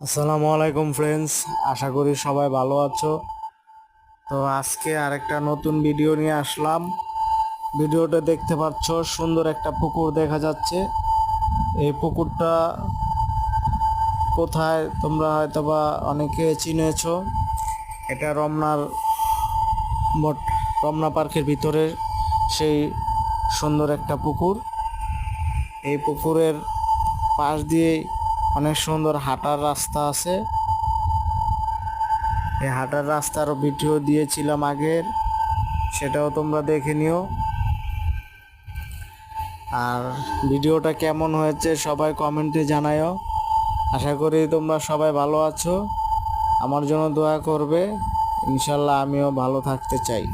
আসসালামু আলাইকুম ফ্রেন্ডস আশা করি সবাই ভালো আছো। তো আজকে আরেকটা নতুন ভিডিও নিয়ে আসলাম। ভিডিওটা দেখতে পাচ্ছ, সুন্দর একটা পুকুর দেখা যাচ্ছে। এই পুকুরটা কোথায় তোমরা হয়তো বা অনেকে চিনেছো। এটা রমনার বট, রমনা পার্কের ভিতরে সেই সুন্দর একটা পুকুর। এই পুকুরের পাশ দিয়ে অনেক সুন্দর হাঁটার রাস্তা আছে। এই হাঁটার রাস্তার ভিডিও দিয়েছিলাম আগের, সেটাও তোমরা দেখে নিও। আর ভিডিওটা কেমন হয়েছে সবাই কমেন্টে জানায়ও। আশা করি তোমরা সবাই ভালো আছো। আমার জন্য দোয়া করবে। ইনশাল্লাহ আমিও ভালো থাকতে চাই।